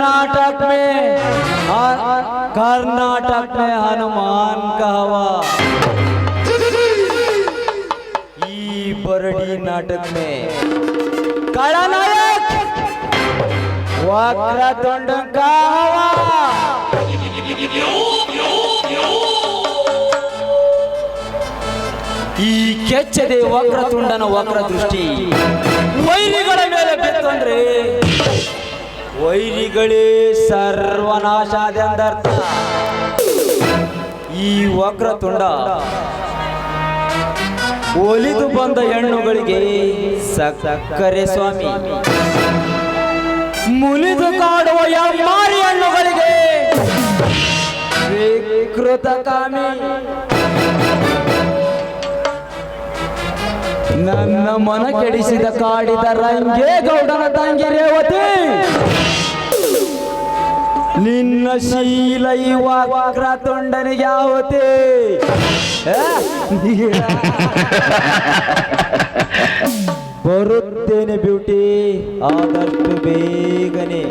कर्नाटक में ह- कर्नाटक में हनुमान का हवा ई बरडी नाटक में काळा नायक वक्रतुंड का हवा ಈ ಕೆಚ್ಚದೆ ವಕ್ರತುಂಡನ ವಕ್ರ ದೃಷ್ಟಿ ವೈರಿಗಳ ಮೇಲೆ ಬಿತ್ತಂದ್ರೆ ವೈರಿಗಳೇ ಸರ್ವನಾಶಾದೆಂದರ್ಥ ಈ ವಕ್ರ ತುಂಡ ಒಲಿದು ಬಂದ ಹೆಣ್ಣುಗಳಿಗೆ ಸಕ್ಕರೆ ಸ್ವಾಮಿ. ಮುಲಿದು ಕಾಡುವ ಯಾರಿ ಹೆಣ್ಣುಗಳಿಗೆ ವಿಕೃತ ಕಾಮಿ. ನನ್ನ ಮನ ಕೆಡಿಸಿದ ಕಾಡಿದ ರಂಗೇ ಗೌಡನ ತಂಗಿ ರೇವತಿ. ನಿನ್ನ ಶೀಲ ವಕ್ರ ತುಂಡನಿಗೆ ಯಾವತಿ ಬರುತ್ತೇನೆ ಬ್ಯೂಟಿ ಆದಷ್ಟು ಬೇಗನೆ.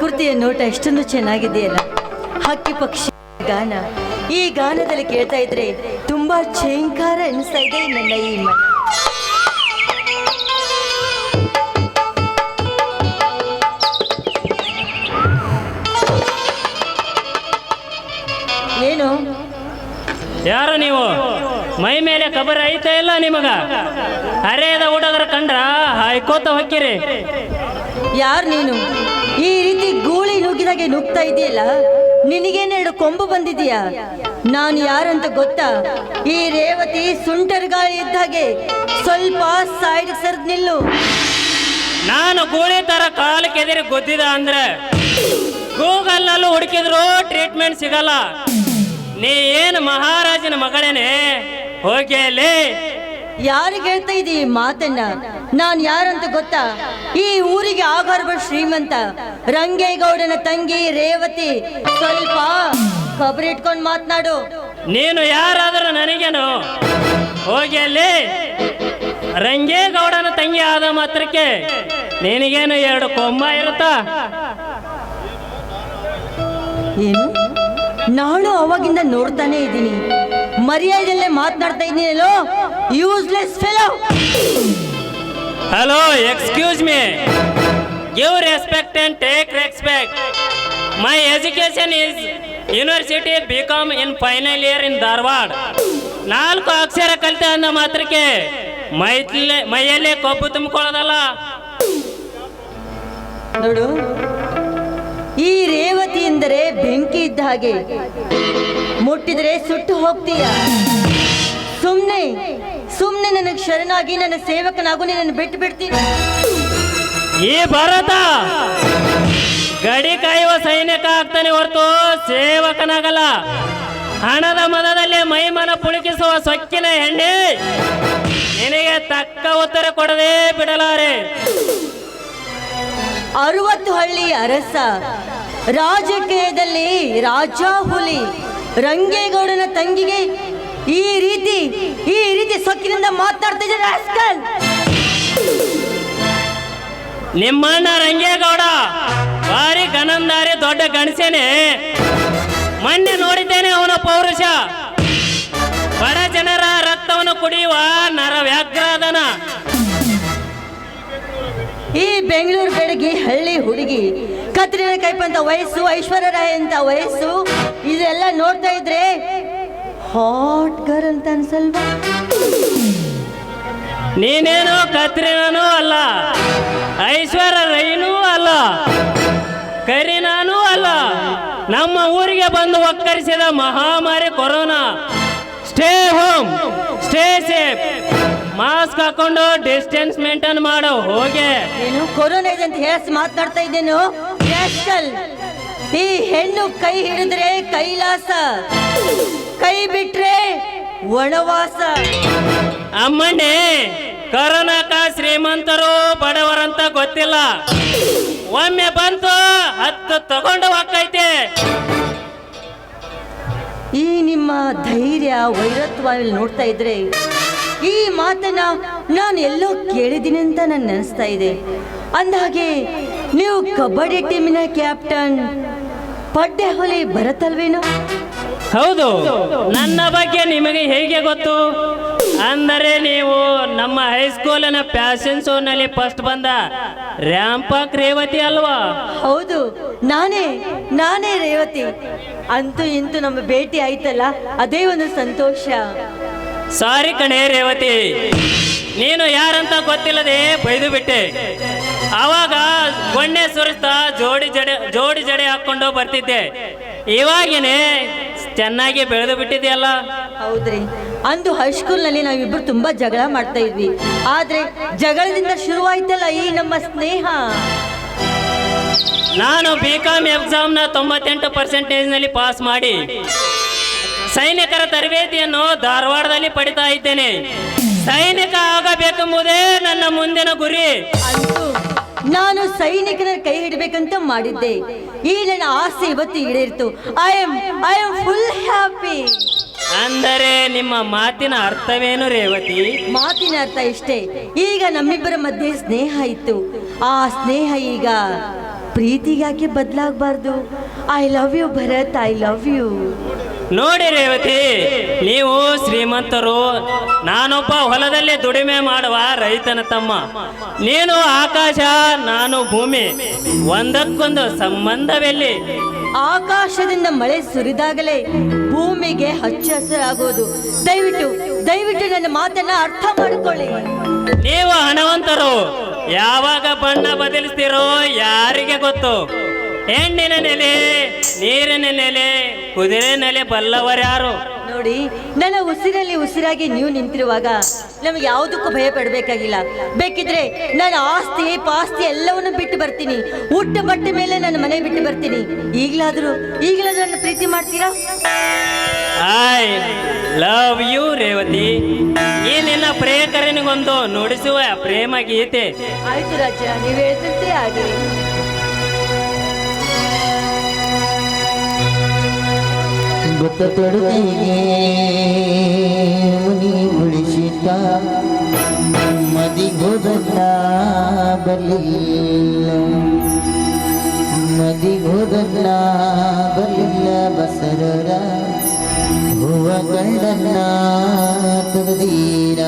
ಪ್ರಕೃತಿಯ ನೋಟ ಎಷ್ಟೊಂದು ಚೆನ್ನಾಗಿದೆಯಲ್ಲ. ಹಕ್ಕಿ ಪಕ್ಷಿ ಗಾನ. ಈ ಗಾನದಲ್ಲಿ ಕೇಳ್ತಾ ಇದ್ರೆ ತುಂಬಾ ಚೇಂಕಾರ ಅನಿಸ್ತಾ ಇದೆ ನನ್ನ ಈ ಮನ. ಏನು? ಯಾರು ನೀವು? ಮೈ ಮೇಲೆ ಕಬರ್ ಐತೆ ಇಲ್ಲ ನಿಮಗ? ಹರೇದ ಹುಡುಗರ ಕಂಡ್ರ ಹಾಯ್ಕೋತ ಹೊಕ್ಕಿರಿ. ಯಾರು ನೀನು? ಈ ರೀತಿ ಗೂಳಿ ನುಗ್ಗಿದಾಗೆ ನುಗ್ತಾ ಇದೆಯಲ್ಲ ನಿನಗೇನೆರಡು ಕೊಂಬು ಬಂದಿದೀಯಾ? ನಾನು ಯಾರಂತ ಗೊತ್ತಾ? ಈ ರೇವತಿ ಸುಂಟರ್ ಗಾಳಿ ಇದ್ದಾಗೆ ಸ್ವಲ್ಪ ಸೈಡ್ ಸರ್ದ್ ನಿಲ್ಲು. ನಾನು ಗೂಳಿ ತರ ಕಾಲು ಕೆದರಿ ಗೊತ್ತಿದ ಅಂದ್ರೆ ಗೂಗಲ್ನಲ್ಲೂ ಹುಡುಕಿದ್ರು ಟ್ರೀಟ್ಮೆಂಟ್ ಸಿಗಲ್ಲ. ನೀ ಏನು ಮಹಾರಾಜನ ಮಗಳೇನೆ? ಹೋಗಿ ಅಲ್ಲಿ ಯಾರಿಗೆ ಹೇಳ್ತಾ ಇದೀ ಮಾತನ್ನ? ನಾನ್ ಯಾರಂತ ಗೊತ್ತಾ? ಈ ಊರಿಗೆ ಆಗರ್ಭ ಶ್ರೀಮಂತ. ರಂಗೇಗೌಡನ ತಂಗಿ ರೇವತಿ ಸ್ವಲ್ಪ ಕಬರಿ ಇಟ್ಕೊಂಡು ಮಾತನಾಡು. ನೀನು ಯಾರಾದರೂ ನನಗೇನು? ಹೋಗಿ ಅಲ್ಲಿ. ರಂಗೇಗೌಡನ ತಂಗಿ ಆದ ಮಾತ್ರಕ್ಕೆ ನಿನಗೇನು ಎರಡು ಕೊಂಬ ಇರುತ್ತಾ? ಏನು? ನಾನು ಅವಾಗಿಂದ ನೋಡ್ತಾನೆ ಇದ್ದೀನಿ. ಮರ್ಯಾದೆಲ್ಲೇ ಮಾತನಾಡ್ತಾ ಇದ್ದೀನಲ್ಲೋ? Useless fellow hello excuse me give respect and take respect my education is university B com in final year in Dharwad ನಾಲ್ಕು ಅಕ್ಷರ ಕಲಿತೆ ಅಂದ ಮಾತ್ರಕ್ಕೆ ಮೈತ್ಲೆ, ಮೈಯಲ್ಲೇ ಕೊಬ್ಬು ತುಂಬಿಕೊಳ್ಳೋದಲ್ಲ. ನೋಡು, ಈ ರೇವತಿ ಎಂದರೆ ಬೆಂಕಿ ಇದ್ದ ಹಾಗೆ. ಮುಟ್ಟಿದರೆ ಸುಟ್ಟು ಹೋಗ್ತೀಯ. ಸುಮ್ನೆ ಸುಮ್ನೆ ನನಗೆ ಶರಣಾಗಿ ನನ್ನ ಸೇವಕನಾಗು ನಿನ್ನನ್ನು ಬಿಟ್ಟು ಬಿಡ್ತೀನಿ. ಈ ಭಾರತ ಗಡಿ ಕಾಯುವ ಸೈನಿಕ ಆಗ್ತಾನೆ ಹೊರತು ಸೇವಕನಾಗಲ್ಲ. ಹಣದ ಮನದಲ್ಲಿ ಮೈಮನ ಪುಳುಕಿಸುವ ಸೊಕ್ಕಿನ ಹೆಣ್ಣೆ ನಿನಗೆ ತಕ್ಕ ಉತ್ತರ ಕೊಡದೆ ಬಿಡಲಾರೆ. ಅರುವತ್ತು ಹಳ್ಳಿ ಅರಸ ರಾಜಕೀಯದಲ್ಲಿ ರಾಜ ಹುಲಿ ರಂಗೇಗೌಡನ ತಂಗಿಗೆ ಈ ರೀತಿ ಈ ರೀತಿ ಸೊಕ್ಕಿನಿಂದ ಮಾತಾಡ್ತಿದ್ದೀರಾ rascal. ನಿಮ್ಮಣ್ಣ ರಂಗೇಗೌಡ ಭಾರಿ ಕನಂದಾರಿ ದೊಡ್ಡ ಗಣಸೇನೆ. ಮೊನ್ನೆ ನೋಡಿದ್ದೇನೆ ಅವನ ಪೌರುಷ. ಬಡ ಜನರ ರಕ್ತವನ್ನು ಕುಡಿಯುವ ನರ ವ್ಯಾಘ್ರಾದನ ಈ ಬೆಂಗಳೂರು ಬೆಳಗ್ಗೆ ಹಳ್ಳಿ ಹುಡುಗಿ ಕತ್ರಿನ ಕೈಪಂತ ವಯಸ್ಸು ಐಶ್ವರ್ಯ ರಾಯ್ ಅಂತ ವಯಸ್ಸು ಇದೆಲ್ಲ ನೋಡ್ತಾ ಇದ್ರೆ ಹಾಟ್ ಗರ್ ಅಂತ ಅನ್ಸಲ್ವಾ ನೀನೇನು ಕತ್ರಿನೂ ಅಲ್ಲ ಐಶ್ವರ್ಯ ರೈನೂ ಅಲ್ಲ ಕರೀನಾನೂ ಅಲ್ಲ. ನಮ್ಮ ಊರಿಗೆ ಬಂದು ಒಕ್ಕರಿಸಿದ ಮಹಾಮಾರಿ corona. Stay home stay safe mask ಹಾಕೊಂಡು ಡಿಸ್ಟೆನ್ಸ್ ಮೇಂಟೈನ್ ಮಾಡೋ ಹೋಗೆ. ಕೊರೋನಾ ಇದೆ ಅಂತ ಹೇಳಿ ಮಾತನಾಡ್ತಾ ಇದ್ದೇನು. ಈ ಹೆಣ್ಣು ಕೈ ಹಿಡಿದ್ರೆ ಕೈಲಾಸ. ಕೈ ಬಿಟ್ರೆ ವನವಾಸ ಅಮ್ಮಣ್ಣಿ ಕರೋನಾಕ ಶ್ರೀಮಂತರು ಬಡವರಂತ ಗೊತ್ತಿಲ್ಲ. ಒಮ್ಮೆ ಬಂತು ಹತ್ತು ತಗೊಂಡು ಹೋಗ್ತೈತೆ. ಈ ನಿಮ್ಮ ಧೈರ್ಯ ವೈರತ್ವ ಇಲ್ಲಿ ನೋಡ್ತಾ ಇದ್ರೆ ಈ ಮಾತನ್ನ ನಾನು ಎಲ್ಲೋ ಕೇಳಿದ್ದೀನಿ ಅಂತ ನನ್ನ ನೆನೆಸ್ತಾ ಇದೆ. ಅಂದಹಾಗೆ ನೀವು ಕಬಡ್ಡಿ ಟೀಮಿನ ಕ್ಯಾಪ್ಟನ್ ಪಡ್ಡೆ ಹೊಲೆ ಬರತ್ತಲ್ವೇನೋ ಹೌದು. ನನ್ನ ಬಗ್ಗೆ ನಿಮಗೆ ಹೇಗೆ ಗೊತ್ತು? ಅಂದರೆ ನೀವು ನಮ್ಮ ಹೈಸ್ಕೂಲಿನ ಫ್ಯಾಷನ್ ಶೋನಲ್ಲಿ ಫಸ್ಟ್ ಬಂದ ರ್ಯಾಂಪಾಕ್ ರೇವತಿ ಅಲ್ವಾ? ಹೌದು. ನಾನೇ ನಾನೇ ರೇವತಿ. ಅಂತೂ ಇಂತೂ ನಮ್ಮ ಭೇಟಿ ಆಯ್ತಲ್ಲ ಅದೇ ಒಂದು ಸಂತೋಷ. ಸಾರಿ ಕಣೆ ರೇವತಿ. ನೀನು ಯಾರಂತ ಗೊತ್ತಿಲ್ಲದೆ ಬೈದು ಬಿಟ್ಟೆ. ಆವಾಗ ಗೊಣ್ಣೆ ಸುರಿಸ್ತಾ ಜೋಡಿ ಜಡೆ ಜೋಡಿ ಜಡೆ ಹಾಕೊಂಡು ಬರ್ತಿದ್ದೆ. ಇವಾಗಿನೇ ಚೆನ್ನಾಗಿ ಬೆಳೆದು ಬಿಟ್ಟಿದೆಯಲ್ಲ? ಹೌದ್ರಿ. ಅಂದು ಹೈಸ್ಕೂಲ್ನಲ್ಲಿ ನಾವಿಬ್ರು ತುಂಬಾ ಜಗಳ ಮಾಡ್ತಾ ಇದ್ವಿ. ಆದ್ರೆ ಜಗಳದಿಂದ ಶುರುವಾಯ್ತಲ್ಲ ಈ ನಮ್ಮ ಸ್ನೇಹ. ನಾನು ಬಿ ಕಾಮ್ ಎಕ್ಸಾಮ್ನ ತೊಂಬತ್ತೆಂಟು ಪರ್ಸೆಂಟೇಜ್ನಲ್ಲಿ ಪಾಸ್ ಮಾಡಿ ಸೈನಿಕರ ತರಬೇತಿಯನ್ನು ಧಾರವಾಡದಲ್ಲಿ ಪಡಿತಾ ಇದ್ದೇನೆ. ಸೈನಿಕ ಆಗಬೇಕೆಂಬುದೇ ನನ್ನ ಮುಂದಿನ ಗುರಿ. ನಾನು ಸೈನಿಕನ ಕೈ ಹಿಡಬೇಕಂತ ಮಾಡಿದ್ದೆ. ಈ ನನ್ನ ಆಸೆ ಇವತ್ತು ಈಡೇರಿತು. I am I am full happy ಅಂದರೆ ನಿಮ್ಮ ಮಾತಿನ ಅರ್ಥವೇನು ರೇವತಿ? ಮಾತಿನ ಅರ್ಥ ಇಷ್ಟೇ. ಈಗ ನಮ್ಮಿಬ್ಬರ ಮಧ್ಯೆ ಸ್ನೇಹ ಇತ್ತು. ಆ ಸ್ನೇಹ ಈಗ ಪ್ರೀತಿಗಾಕೆ ಬದಲಾಗಬಾರ್ದು. I love you Bharat I love you ನೋಡಿ ರೇವತಿ ನೀವು ಶ್ರೀಮಂತರು ನಾನೊಬ್ಬ ಹೊಲದಲ್ಲಿ ದುಡಿಮೆ ಮಾಡುವ ರೈತನ ತಮ್ಮ. ನೀನು ಆಕಾಶ ನಾನು ಭೂಮಿ ಒಂದಕ್ಕೊಂದು ಸಂಬಂಧವೆಲ್ಲಿ. ಆಕಾಶದಿಂದ ಮಳೆ ಸುರಿದಾಗಲೇ ಭೂಮಿಗೆ ಹಚ್ಚ ಹಸಿರಾಗುವುದು. ದಯವಿಟ್ಟು ದಯವಿಟ್ಟು ನನ್ನ ಮಾತನ್ನ ಅರ್ಥ ಮಾಡಿಕೊಳ್ಳಿ. ನೀವು ಹಣವಂತರು ಯಾವಾಗ ಬಣ್ಣ ಬದಲಿಸ್ತೀರೋ ಯಾರಿಗೆ ಗೊತ್ತು. ಹೆಣ್ಣಿನ ನೆಲೆ ನೀರಿನ ನೆಲೆ ಕುದುರೆ ನೆಲೆ ಬಲ್ಲವರ್ಯಾರು ನೋಡಿ ನನ್ನ ಉಸಿರಲ್ಲಿ ಉಸಿರಾಗಿ ನೀವು ನಿಂತಿರುವಾಗ ನಮ್ಗೆ ಯಾವುದಕ್ಕೂ ಭಯ ಪಡಬೇಕಾಗಿಲ್ಲ. ಬೇಕಿದ್ರೆ ನಾನು ಆಸ್ತಿ ಪಾಸ್ತಿ ಎಲ್ಲವನ್ನು ಬಿಟ್ಟು ಬರ್ತೀನಿ. ಊಟ ಬಟ್ಟೆ ಮೇಲೆ ನನ್ನ ಮನೆ ಬಿಟ್ಟು ಬರ್ತೀನಿ. ಈಗಲಾದರೂ ಈಗಲಾದ್ರೂ ನನ್ನ ಪ್ರೀತಿ ಮಾಡ್ತೀರಾ? I love you Revathi. ಈ ನಿನ್ನ ಪ್ರೇಕರನಿಗೊಂದು ನುಡಿಸುವ ಪ್ರೇಮ ಗೀತೆ. ಆಯ್ತು ರಾಜ ನೀವು ಹೇಳ್ತಂತೆ ಆಗಲಿ ಗೊತ್ತ ತೊಡಗೈಗೆ ಮುನಿ ಉಳಿಸಿದ ಮದಿಗೋದಲ್ಲ ಬರಲಿಲ್ಲ. ಮದಿಗೋದಲ್ಲ ಬಲಿಲ್ಲ ಬಸರರ ಹೂವ ಕಂಡನ್ನ ತುಗದೀರ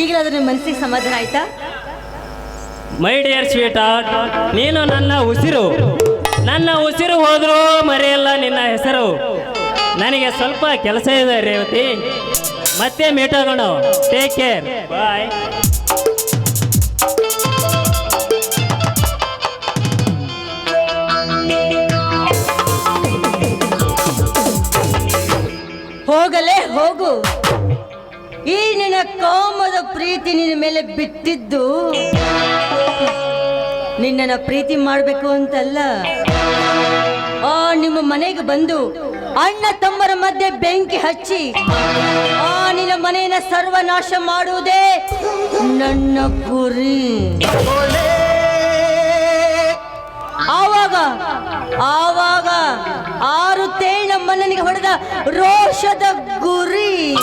ಈಗಲಾದ್ರೂ ನಿಮ್ಮ ಮನಸ್ಸಿಗೆ ಸಮಾಧಾನ ಆಯ್ತಾ? ಮೈ ಡಿಯರ್ ಸ್ವೀಟ್ ನೀನು ನನ್ನ ಉಸಿರು. ನನ್ನ ಉಸಿರು ಹೋದರೂ ಮರೆಯಲ್ಲ ನಿನ್ನ ಹೆಸರು. ನನಗೆ ಸ್ವಲ್ಪ ಕೆಲಸ ಇದೆ ರೇವತಿ. ಮತ್ತೆ ಮೀಟ್ ಆಗೋಣ. ಟೇಕ್ ಕೇರ್ ಬಾಯ್ ಹೋಗಲೇ ಹೋಗು. ಈ ನಿನ್ನ ಕಾಮದ ಪ್ರೀತಿ ನಿನ್ನ ಮೇಲೆ ಬಿಟ್ಟಿದ್ದು ನಿನ್ನನ್ನು ಪ್ರೀತಿ ಮಾಡಬೇಕು ಅಂತಲ್ಲ. ಆ, ನಿಮ್ಮ ಮನೆಗೆ ಬಂದು ಅಣ್ಣ ತಮ್ಮರ ಮಧ್ಯೆ ಬೆಂಕಿ ಹಚ್ಚಿ, ಆ, ನಿನ್ನ ಮನೆಯನ್ನ ಸರ್ವನಾಶ ಮಾಡುವುದೇ ನನ್ನ ಗುರಿ. ಆವಾಗ ಆವಾಗ ಆರು ತೇಣ ಮನನಿಗೆ ಹೊಡೆದ ರೋಷದ ಗುರಿ.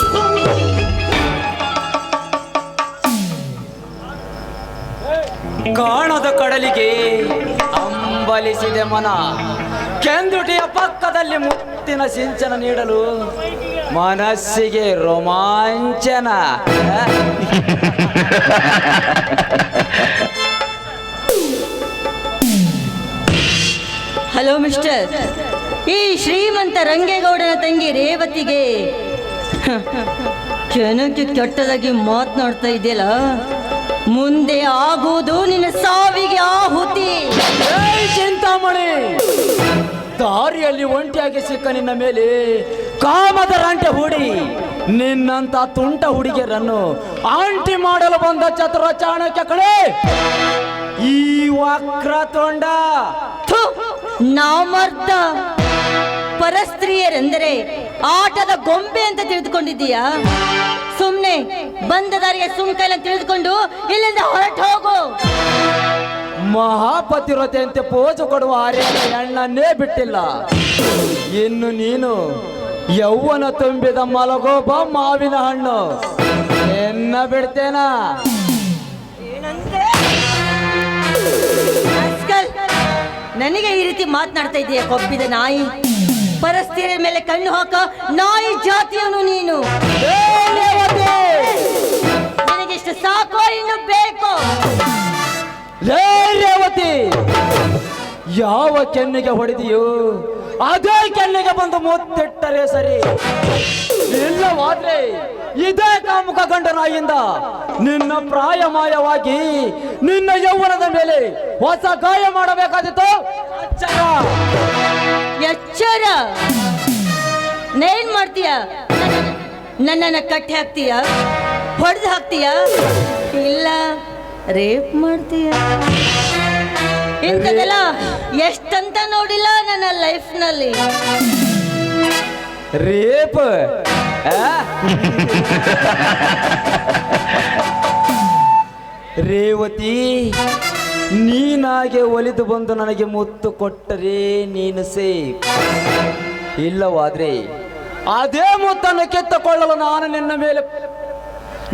ಕಾಣದ ಕಡಲಿಗೆ ಅಂಬಲಿಸಿದೆ ಮನ. ಕೆಂದುಟಿಯ ಪಕ್ಕದಲ್ಲಿ ಮುತ್ತಿನ ಸಿಂಚನ ನೀಡಲು ಮನಸ್ಸಿಗೆ ರೋಮಾಂಚನ. Hello mister. ಈ ಶ್ರೀಮಂತ ರಂಗೇಗೌಡನ ತಂಗಿ ರೇವತಿಗೆ. ಜನಕ್ಕೆ ಕೆಟ್ಟದಾಗಿ ಮಾತನಾಡ್ತಾ ಇದೆಯಲ್ಲ? ಮುಂದೆ ಆಗುವುದು ನಿನ್ನ ಸಾವಿಗೆ ಆಹುತಿ. ಚಿಂತಾಮಣಿ! ದಾರಿಯಲ್ಲಿ ಒಂಟಿಯಾಗಿ ಸಿಕ್ಕ ನಿನ್ನ ಮೇಲೆ ಕಾಮದ ರಂಟೆ ಹೂಡಿ ನಿನ್ನಂತ ತುಂಟ ಹುಡುಗಿಯರನ್ನು ಆಂಟಿ ಮಾಡಲು ಬಂದ ಚತುರ ಚಾಣಕ್ಯ ಕಡೆ ಈ ವಕ್ರ ತೊಂಡ! ಥು, ನಾಮರ್ಥ ಪರಸ್ತ್ರೀಯರೆಂದರೆ ಆಟದ ಗೊಂಬೆ ಅಂತ ತಿಳಿದುಕೊಂಡಿದ್ದೀಯಾ? ಸುಮ್ನೆ ಬಂದ ದಾರಿಗೆ ಸುಮ್ಕೈಲ ತಿಳಿದುಕೊಂಡು ಇಲ್ಲಿಂದ ಹೊರಟು ಹೋಗು. ಮಹಾಪತಿವ್ರತೆಯಂತೆ ಪೋಜು ಕೊಡುವ ಆರ್ಯನ ಬಿಟ್ಟಿಲ್ಲ. ಇನ್ನು ನೀನು ಯೌವನ ತುಂಬಿದ ಮಲಗೋಬ ಮಾವಿನ ಹಣ್ಣು. ಎನ್ನ ಬಿಡ್ತೇನ? ನನಗೆ ಈ ರೀತಿ ಮಾತನಾಡ್ತಾ ಇದೀಯ ಕೊಬ್ಬಿದ ನಾಯಿ? ಪರಿಸ್ಥಿತಿ ಮೇಲೆ ಕಣ್ಣು ಹಾಕ ನಾಯಿ ಜಾತಿಯವನು ನೀನು! ನನಗಿಷ್ಟು ಸಾಕೋ ಇನ್ನು ಬೇಕು ಲೇ ರೇವತಿ ಯಾವ ಕೆನ್ನಿಗೆ ಹೊಡೆದಿಯೋ ಅದೇ ಕೆನ್ನೆಗೆ ಬಂದು ಮೂತ್ತಿಟ್ಟರೆ ಸರಿ. ಇಲ್ಲವಾದ್ರೆ ಇದೇ ಕಾಮುಕ ಗಂಡ ನಾಯಿಯಿಂದ ನಿನ್ನ ಪ್ರಾಯಮಾಯವಾಗಿ ನಿನ್ನ ಯೌವನದ ಮೇಲೆ ಹೊಸ ಗಾಯ ಮಾಡಬೇಕಾದಿತ್ತು ಎಚ್ಚರ. ಎಚ್ಚರ. ನೇನ್ ಮಾಡ್ತೀಯ? ನನ್ನನ್ನ ಕಟ್ಟಿ ಹಾಕ್ತೀಯ? ಹೊಡೆದು ಹಾಕ್ತೀಯ? ಇಲ್ಲ, ರೇಪ್ ಮಾಡ್ತೀಯ? ಇಂಥದ್ದೆಲ್ಲ ಎಷ್ಟಂತ ನೋಡಿಲ್ಲ ನನ್ನ ಲೈಫ್ನಲ್ಲಿ. ರೇಪ್? ರೇವತಿ, ನೀನಾಗೆ ಒಲಿದು ಬಂದು ನನಗೆ ಮುತ್ತು ಕೊಟ್ಟರೆ ನೀನು ಸೇಫ್. ಇಲ್ಲವಾದ್ರೆ ಅದೇ ಮುತ್ತನ್ನು ಕಿತ್ತುಕೊಳ್ಳಲು ನಾನು ನಿನ್ನ ಮೇಲೆ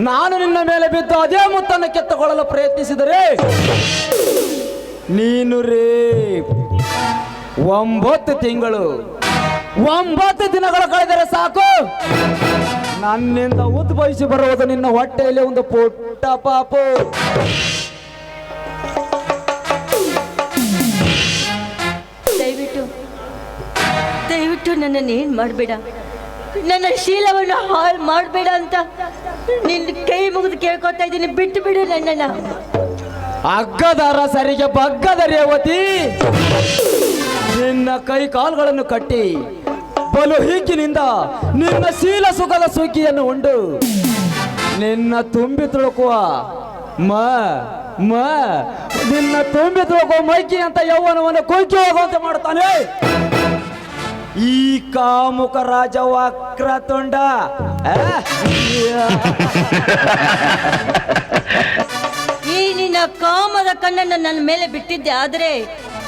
ನಾನು ನಿನ್ನ ಮೇಲೆ ಬಿದ್ದು ಅದೇ ಮುತ್ತನ್ನು ಕೆತ್ತಕೊಳ್ಳಲು ಪ್ರಯತ್ನಿಸಿದರೆ ನೀನು ರೇ ಒಂಬತ್ತು ತಿಂಗಳು, ಒಂಬತ್ತು ದಿನಗಳು ಕಳೆದರೆ ಸಾಕು. ನನ್ನಿಂದ ಉದ್ಭವಿಸಿ ಬರುವುದು ನಿನ್ನ ಹೊಟ್ಟೆಯಲ್ಲಿ ಒಂದು ಪುಟ್ಟ ಪಾಪು. ದಯವಿಟ್ಟು ದಯವಿಟ್ಟು ನನ್ನನ್ನು ಏನು ಮಾಡಬೇಡ. ನನ್ನ ಶೀಲವನ್ನು ಹಾಳು ಮಾಡಬೇಡ ಅಂತ ನಿನ್ನ ಕೈ ಮುಗಿದು ಕೇಳ್ಕೊತಾ ಇದ್ದೀನಿ. ಬಿಟ್ಟು ಬಿಡು ನನ್ನನ್ನು. ಅಗ್ಗದಾರ ಸರಿಗೆ ಬಗ್ಗದ ರೇವತಿ ನಿನ್ನ ಕೈ ಕಾಲುಗಳನ್ನು ಕಟ್ಟಿ ಬಲು ಹೀಗಿನಿಂದ ನಿನ್ನ ಶೀಲ ಸುಖದ ಸುಗ್ಗಿಯನ್ನು ಉಂಡು. ನಿನ್ನ ತುಂಬಿ ತುಳುಕುವ ಮ ಮ, ನಿನ್ನ ತುಂಬಿ ತುಳುಕುವ ಮೈಕಿ ಅಂತ ಯೌವನವನ್ನು ಕುಂಕಿ ಹೋಗುವಂತೆ ಮಾಡ್ತಾನೆ ಈ ಕಾಮುಕ ರಾಜ ವಕ್ರತುಂಡ ತೊಂಡ ಈ ನಿನ್ನ ಕಾಮದ ಕಣ್ಣನ್ನು ನನ್ನ ಮೇಲೆ ಬಿಟ್ಟಿದ್ದೆ ಆದರೆ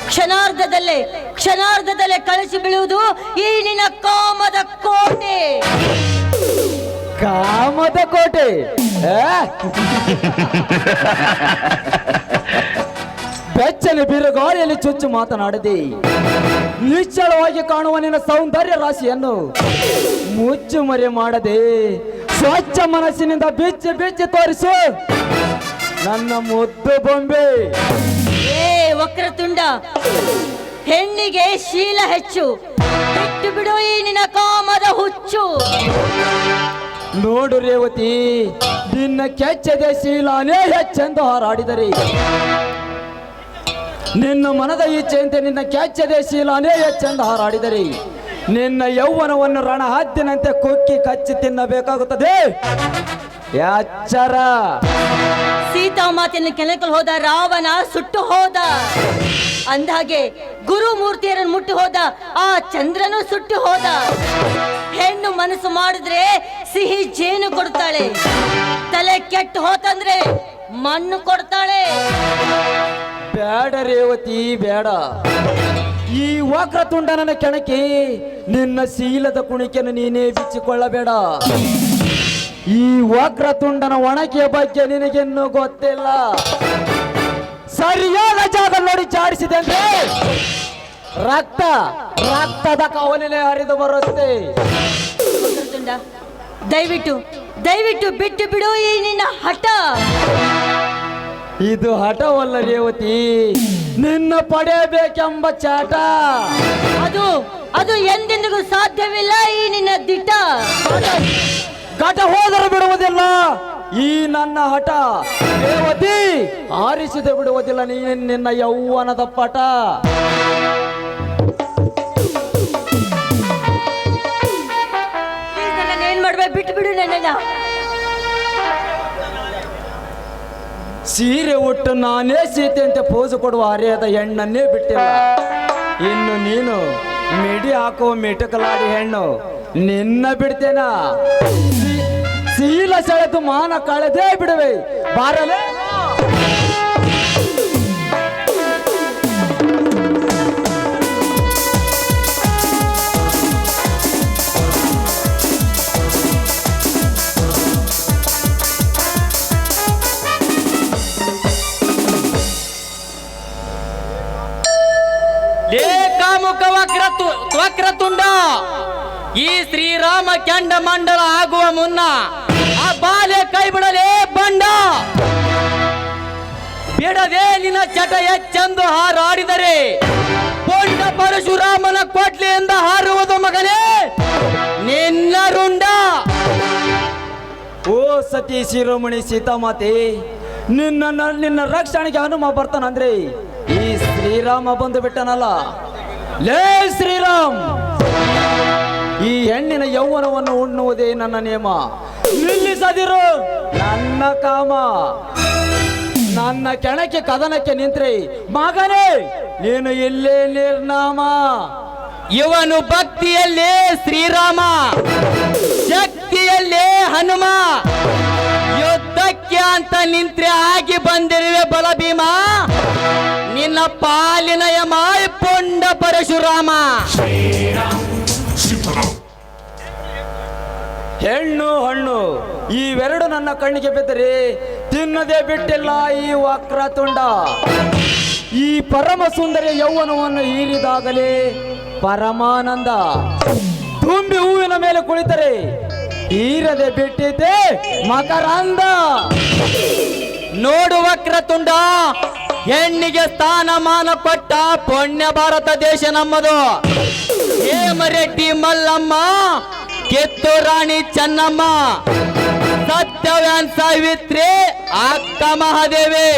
ಕ್ಷಣಾರ್ಧದಲ್ಲೇ ಕ್ಷಣಾರ್ಧದಲ್ಲೇ ಕಳಿಸಿ ಬೀಳುವುದು ಈ ನಿನ್ನ ಕಾಮದ ಕೋಟೆ. ಕಾಮದ ಕೋಟೆ ಬೆಚ್ಚಲು ಬಿರುಗಾಳಿಯಲ್ಲಿ ಚುಚ್ಚು ಮಾತನಾಡದೆ. ನಿಶ್ಚಳವಾಗಿ ಕಾಣುವ ನಿನ್ನ ಸೌಂದರ್ಯ ರಾಶಿಯನ್ನು ಮುಚ್ಚು ಮರೆ ಮಾಡದೆ ಸ್ವಚ್ಛ ಮನಸ್ಸಿನಿಂದ ಬಿಚ್ಚಿ ಬಿಚ್ಚಿ ತೋರಿಸು. ನನ್ನ ಮುದ್ದು ಬೊಂಬೆ. ಏ ವಕ್ರತುಂಡ ಹೆಣ್ಣಿಗೆ ಶೀಲ ಹೆಚ್ಚು. ಬಿಟ್ಟು ಬಿಡು ಈ ನಿನ್ನ ಕಾಮದ ಹುಚ್ಚು. ನೋಡು ರೇವತಿ ನಿನ್ನ ಕೆಚ್ಚದೆ ಶೀಲಾನೇ ಹೆಚ್ಚೆಂದು ಹಾರಾಡಿದರೆ. ನಿನ್ನ ಮನದ ಇಚ್ಛೆಯಂತೆ ನಿನ್ನ ಕ್ಯಾಚ್ಚದೆ ಶೀಲ ಚೆಂದ ಹಾರಾಡಿದರೆ. ನಿನ್ನ ಯೌವನವನ್ನು ರಣಹಾದ್ಯನಂತೆ ಕೊಕ್ಕಿ ಕಚ್ಚಿ ತಿನ್ನಬೇಕಾಗುತ್ತದೆ. ಯಾಚರ ಸೀತಾ ಮಾತಿನ ಕೆಣಕಲು ಹೋದ, ರಾವಣ ಸುಟ್ಟು ಹೋದ. ಅಂದಾಗೆ ಗುರು ಮೂರ್ತಿಯರನ್ನು ಮುಟ್ಟು ಹೋದ, ಆ ಚಂದ್ರನು ಸುಟ್ಟು ಹೋದ. ಹೆಣ್ಣು ಮನಸ್ಸು ಮಾಡಿದ್ರೆ ಸಿಹಿ ಜೇನು ಕೊಡ್ತಾಳೆ. ತಲೆ ಕೆಟ್ಟು ಹೋತಂದ್ರೆ ಮಣ್ಣು ಕೊಡ್ತಾಳೆ. ಬೇಡ ರೇವತಿ ಬೇಡ ಈ ವಕ್ರತುಂಡನ ಕೆಣಕಿ, ನಿನ್ನ ಶೀಲದ ಕುಣಿಕೆಯನ್ನು ನೀನೇ ಬಿಚ್ಚಿಕೊಳ್ಳಬೇಡ. ಈ ವಕ್ರತುಂಡನ ಒಣಕೆಯ ಬಗ್ಗೆ ನಿನಗಿನ್ನೂ ಗೊತ್ತಿಲ್ಲ. ಸರಿಯಾದ ಜಾಗ ನೋಡಿ ಚಾಡಿಸಿದೆ ರಕ್ತ, ರಕ್ತದ ಕವಲಿನೇ ಹರಿದು ಬರುತ್ತೆ. ವಕ್ರತುಂಡ, ದಯವಿಟ್ಟು ದಯವಿಟ್ಟು ಬಿಟ್ಟು ಬಿಡು ಈ ನಿನ್ನ ಹಠ. ಇದು ಹಠವಲ್ಲ ರೇವತಿ. ನಿನ್ನ ಪಡೆಯಬೇಕೆಂಬ ಚಾಟ. ಅದು ಅದು ಎಂದೆಂದಿಗೂ ಸಾಧ್ಯವಿಲ್ಲ ಈ ನಿನ್ನ ದಿಟ್ಟ. ಘಟ. ಹೋದರೆ ಬಿಡುವುದಿಲ್ಲ. ಈ ನನ್ನ ಹಠ. ರೇವತಿ ಆರಿಸಿದೆ ಬಿಡುವುದಿಲ್ಲ ನೀನು ನಿನ್ನ ಯೌವನದ ಪಟ. ಸೀರೆ ಉಟ್ಟು ನಾನೇ ಸೀತೆ ಅಂತ ಪೋಸು ಕೊಡುವ ಹರಿಯದ ಹೆಣ್ಣನ್ನೇ ಬಿಟ್ಟಿಲ್ಲ. ಇನ್ನು ನೀನು ಮಿಡಿ ಹಾಕುವ ಮಿಟಕಲಾಡಿ ಹೆಣ್ಣು, ನಿನ್ನ ಬಿಡ್ತೇನ? ಸೀಲ ಸೆಳೆದು ಮಾನ ಕಳೆದೇ ಬಿಡುವೆ. ಬಾರಲೇ? ಲೇ ತು ಕ್ವಕ್ರ ವಕ್ರತುಂಡ ಈ ಶ್ರೀರಾಮ ಕೆಂಡ ಮಂಡಲ ಆಗುವ ಮುನ್ನ ಆ ಬಾಲೆ ಕೈ ಬಿಡಲೇ ಬಂಡ. ಬಿಡದೆ ನಿನ್ನ ಚಟ ಎಚ್ಚೆಂದು ಹಾರಾಡಿದರೆ ಪೊಂಡ ಪರಶುರಾಮನ ಕೊಟ್ಲಿಯಿಂದ ಹಾರುವುದು ಮಗನೇ ನಿನ್ನ ರುಂಡ. ಓ ಸತಿ ಶಿರೋಮಣಿ ಸೀತಾಮಾತೆ, ನಿನ್ನ ನಿನ್ನ ರಕ್ಷಣೆಗೆ ಹನುಮ ಬರ್ತಾನಂದ್ರೆ ಶ್ರೀರಾಮ ಬಂದು ಬಿಟ್ಟನಲ್ಲ ಲೇ ಶ್ರೀರಾಮ್! ಈ ಹೆಣ್ಣಿನ ಯೌವನವನ್ನು ಉಣ್ಣುವುದೇ ನನ್ನ ನಿಯಮ. ನಿಲ್ಲಿಸದಿರು! ನನ್ನ ಕಾಮ. ನನ್ನ ಕೆಣಕ್ಕೆ ಕದನಕ್ಕೆ ನಿಂತ್ರೆ, ಮಗನೇ, ನೀನು ಇಲ್ಲೇ ನಿರ್ನಾಮ. ಇವನು ಭಕ್ತಿಯಲ್ಲೇ ಶ್ರೀರಾಮ. ಶಕ್ತಿಯಲ್ಲೇ ಹನುಮ. ಯುದ್ಧಕ್ಕೆ ಅಂತ ನಿಂತ್ರೆ ಆಗಿ ಬಂದಿರುವೆ ಬಲಭೀಮ. ನಿನ್ನ ಪಾಲಿನಯ ಯಮ ಪೊಂಡ ಪರಶುರಾಮ. ಹೆಣ್ಣು ಹಣ್ಣು ಇವೆರಡು ನನ್ನ ಕಣ್ಣಿಗೆ ಬಿದ್ದರೆ ತಿನ್ನದೆ ಬಿಟ್ಟಿಲ್ಲ ಈ ವಕ್ರ ತುಂಡ. ಈ ಪರಮ ಸುಂದರ ಯೌವನವನ್ನು ಹೀರಿದಾಗಲೇ ಪರಮಾನಂದ. ತುಂಬಿ ಹೂವಿನ ಮೇಲೆ ಕುಳಿತರೆ ಹೀರದೆ ಬಿಟ್ಟಿದ್ದೆ ಮಕರಂದ. ನೋಡು ವಕ್ರತುಂಡ ಹೆಣ್ಣಿಗೆ ಸ್ಥಾನಮಾನ ಕೊಟ್ಟ ಪುಣ್ಯ ಭಾರತ ದೇಶ ನಮ್ಮದು. ಹೇಮರೆಡ್ಡಿ ಮಲ್ಲಮ್ಮ, ಕಿತ್ತೂರಾಣಿ ಚೆನ್ನಮ್ಮ ಸತ್ಯವ್ಯಾನ್ ಸಾವಿತ್ರಿ, ಅಕ್ಕ ಮಹಾದೇವಿ,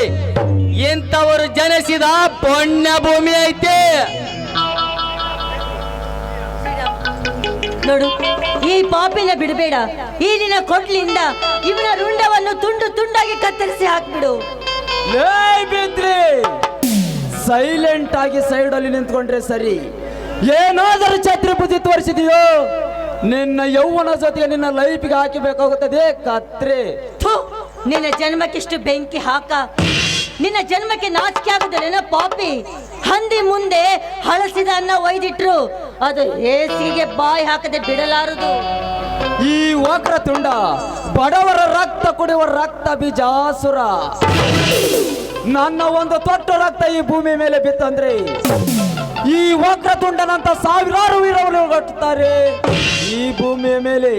ಇಂಥವರು ಜನಿಸಿದ ಪುಣ್ಯ ಭೂಮಿ ಐತಿ. ನೋಡು, ಈ ಪಾಪಿನ ಬಿಡಬೇಡ. ಈ ದಿನ ಕೊಡ್ಲಿಂದ ಇವನ ರುಂಡವನ್ನು ತುಂಡು ತುಂಡಾಗಿ ಕತ್ತರಿಸಿ ಹಾಕ್ಬಿಡು. ಬಿದ್ರಿ! ಸೈಲೆಂಟ್ ಆಗಿ ಸೈಡ್ ಅಲ್ಲಿ ನಿಂತ್ಕೊಂಡ್ರೆ ಸರಿ. ಏನಾದರೂ ಛತ್ರಿ ಬುದ್ಧಿ ತೋರಿಸಿದೆಯೋ ನಿನ್ನ ಯೌವನ ಜೊತೆಗೆ ನಿನ್ನ ಲೈಫ್ಗೆ ಹಾಕಿಬೇಕಾಗುತ್ತದೆ ಕತ್ರೆ. ಥು, ನಿನ್ನ ಜನ್ಮಕ್ಕಿಷ್ಟು ಬೆಂಕಿ ಹಾಕ. ನಿನ್ನ ಜನ್ಮಕ್ಕೆ ನಾಚಿಕೆ ಆಗುದಿಲ್ಲ ಪಾಪಿ. ಹಂದಿ ಮುಂದೆ ಹಳಸಿದ ಅನ್ನ ಒಯ್ದಿಟ್ರು. ಅದು ಎಸಿಗೆ ಬಾಯಿ ಹಾಕದೆ ಬಿಡಲಾರದು. ಈ ವಕ್ರ ತುಂಡ ಬಡವರ ರಕ್ತ ಕುಡಿಯುವ ರಕ್ತ ಬಿಜಾಸುರ. ನನ್ನ ಒಂದು ತೊಟ್ಟು ರಕ್ತ ಈ ಭೂಮಿ ಮೇಲೆ ಬಿತ್ತಂದ್ರೆ, ಈ ವಕ್ರ ತುಂಡನಂತ ಸಾವಿರಾರು ವೀರವರು ಕಟ್ಟುತ್ತಾರೆ ಈ ಭೂಮಿಯ ಮೇಲೆ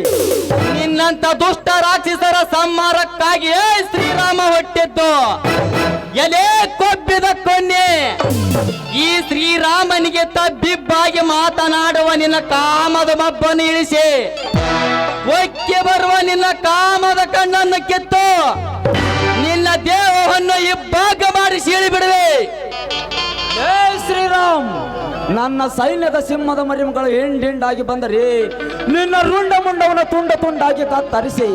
ನಿನ್ನಂತ ದುಷ್ಟ ರಾಕ್ಷಸರ ಸಂಹಾರಕ್ಕಾಗಿ ಶ್ರೀರಾಮ ಹೊಟ್ಟಿದ್ದು, ಎಲೆ ಕೊಬ್ಬಿದ ಕೊನ್ನೆ ಈ ಶ್ರೀರಾಮನಿಗೆ ತಬ್ಬಿಬ್ಬಾಗಿ ಮಾತನಾಡುವ ನಿನ್ನ ಕಾಮದ ಮಬ್ಬನ್ನು ಇಳಿಸಿ. ಒಕ್ಕೆ ಬರುವ ನಿನ್ನ ಕಾಮದ ಕಣ್ಣನ್ನು ಕಿತ್ತು. ನಿನ್ನ ದೇಹವನ್ನು ಇಬ್ಬಾಗ ಮಾಡಿ ಸೀಳಿ ಬಿಡುವೆ. ಶ್ರೀರಾಮ್, ನನ್ನ ಸೈನ್ಯದ ಸಿಂಹದ ಮರಿಮಗಳು ಹಿಂಡಿಂಡಾಗಿ ಬಂದರೆ ನಿನ್ನ ರುಂಡ ಮುಂಡವನ್ನು ತುಂಡ ತುಂಡಾಗಿ ಕತ್ತರಿಸಿ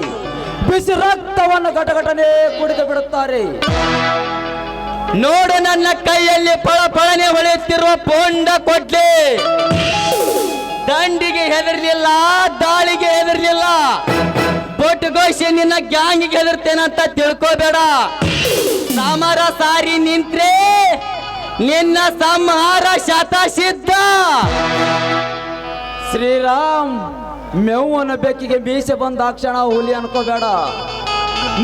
ಬಿಸಿ ರಕ್ತವನ್ನು ಘಟಘಟನೆ ಕುಡಿದು ಬಿಡುತ್ತಾರೆ. ನೋಡು ನನ್ನ ಕೈಯಲ್ಲಿ ಪಳ ಪಳನೆ ಹೊಳೆಯುತ್ತಿರುವ ಪೊಂಡ ಕೊಡ್ಲಿ ದಂಡಿಗೆ ಹೆದರ್ಲಿಲ್ಲ, ದಾಳಿಗೆ ಹೆದರ್ಲಿಲ್ಲ. ಬೊಟ್ಟುಗೋಶಿ ನಿನ್ನ ಗ್ಯಾಂಗಿಗೆ ಹೆದರ್ತೇನಂತ ತಿಳ್ಕೋಬೇಡ. ಸಮರ ಸಾರಿ ನಿಂತ್ರೆ ನಿನ್ನ ಸಂಹಾರ ಶತ ಸಿದ್ಧ. ಶ್ರೀರಾಮ್ ಮೇವನ ಬೆಕ್ಕಿಗೆ ಮೀಸೆ ಬಂದಾಕ್ಷಣ ಹುಲಿ ಅನ್ಕೋಬೇಡ.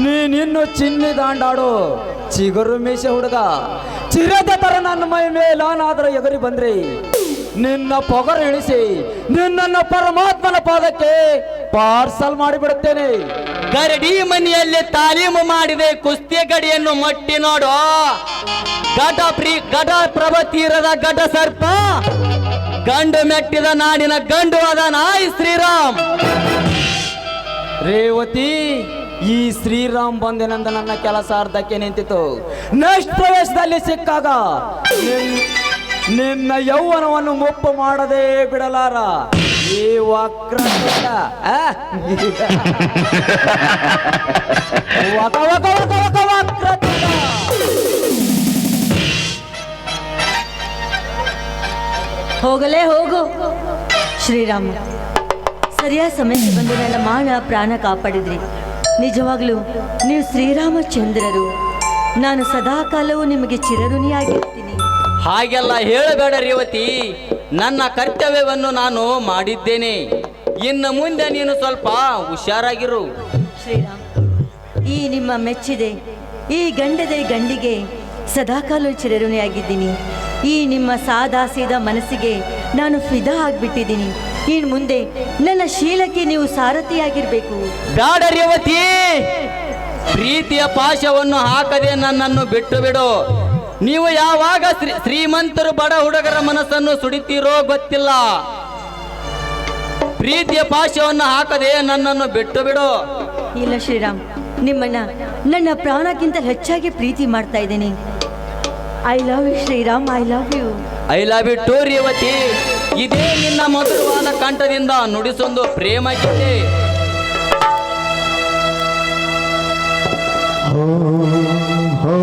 ನೀನಿನ್ನು ಚಿನ್ನಿ ದಾಂಡಾಡು. ಚಿಗುರು ಮೀಸೆ ಹುಡುಗ. ಚಿರತೆ ತರ ನನ್ನ ಮೈ ಮೇಲಾನಾದ್ರೂ ಎಗರಿ ಬಂದ್ರಿ. ನಿನ್ನ ಪೊಗರು ಇಳಿಸಿ ನಿನ್ನನ್ನು ಪರಮಾತ್ಮನ ಪಾದಕ್ಕೆ ಪಾರ್ಸಲ್ ಮಾಡಿಬಿಡುತ್ತೇನೆ. ಗರಡಿ ಮನೆಯಲ್ಲಿ ತಾಲೀಮು ಮಾಡಿದೆ ಕುಸ್ತಿ ಗಡಿಯನ್ನು ಮಟ್ಟಿ ನೋಡು. ಗಡ ಪ್ರೀ ಗಡ ಪ್ರಭ ತೀರದ ಗಡ ಸರ್ಪ. ಗಂಡು ಮೆಟ್ಟಿದ ನಾಡಿನ ಗಂಡು ಅದ ನಾಯಿ ಶ್ರೀರಾಮ್. ರೇವತಿ ಈ ಶ್ರೀರಾಮ್ ಬಂದೇನಂದ ನನ್ನ ಕೆಲಸ ಅರ್ಧಕ್ಕೆ ನಿಂತಿತು ನೆಕ್ಸ್ಟ್ ಪ್ರವೇಶದಲ್ಲಿ ಸಿಕ್ಕಾಗ ನಿನ್ನ ಯೌವನವನ್ನು ಮುಪ್ಪು ಮಾಡದೇ ಬಿಡಲಾರ. ಈ ವಕ್ರ ಹೋಗಲೇ ಹೋಗು, ಶ್ರೀರಾಮ. ಸರಿಯಾದ ಸಮಯಕ್ಕೆ ಬಂದು ನನ್ನ ಮಾನ, ಪ್ರಾಣ ಕಾಪಾಡಿದ್ರಿ. ನಿಜವಾಗ್ಲೂ ನೀವು ಶ್ರೀರಾಮಚಂದ್ರರು. ನಾನು ಸದಾಕಾಲವೂ ನಿಮಗೆ ಚಿರಋಣಿಯಾಗಿರ್ತೀನಿ. ಹಾಗೆಲ್ಲ ಹೇಳಬೇಡ ರೇವತಿ ನನ್ನ ಕರ್ತವ್ಯವನ್ನು ನಾನು ಮಾಡಿದ್ದೇನೆ. ಇನ್ನು ಮುಂದೆ ನೀನು ಸ್ವಲ್ಪ ಹುಷಾರಾಗಿರು. ಶ್ರೀರಾಮ್ ಈ ನಿಮ್ಮ ಮೆಚ್ಚಿದೆ ಈ ಗಂಡದೆ ಗಂಡಿಗೆ ಸದಾಕಾಲ ಚಿರಋಣಿಯಾಗಿದ್ದೀನಿ. ಈ ನಿಮ್ಮ ಸಾದಾ ಸೀದಾ ಮನಸ್ಸಿಗೆ ನಾನು ಫಿದಾ ಆಗಿಬಿಟ್ಟಿದ್ದೀನಿ. ಇನ್ನು ಮುಂದೆ ನನ್ನ ಶೀಲಕ್ಕೆ ನೀವು ಸಾರಥಿಯಾಗಿರ್ಬೇಕು. ಬೇಡ ರೇವತಿ ಪ್ರೀತಿಯ ಪಾಶವನ್ನು ಹಾಕದೆ ನನ್ನನ್ನು ಬಿಟ್ಟು ಬಿಡು. ನೀವು ಯಾವಾಗ ಶ್ರೀ ಶ್ರೀಮಂತರು ಬಡ ಹುಡುಗರ ಮನಸ್ಸನ್ನು ಸುಡಿತೀರೋ ಗೊತ್ತಿಲ್ಲ. ಪ್ರೀತಿಯ ಪಾಶವನ್ನು ಹಾಕದೆ ನನ್ನನ್ನು ಬಿಟ್ಟು ಬಿಡು. ಇಲ್ಲ ಶ್ರೀರಾಮ್ ನಿಮ್ಮನ್ನ ನನ್ನ ಪ್ರಾಣಕ್ಕಿಂತ ಹೆಚ್ಚಾಗಿ ಪ್ರೀತಿ ಮಾಡ್ತಾ ಇದ್ದೀನಿ. I love you Sriram I love you I love you too Revathi. ಇದೇ ನಿನ್ನ ಮಧುರವಾದ ಕಂಠದಿಂದ ನುಡಿಸೊಂದು ಪ್ರೇಮ ಗೀತೆ ಹೋ ಹೋ.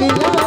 你不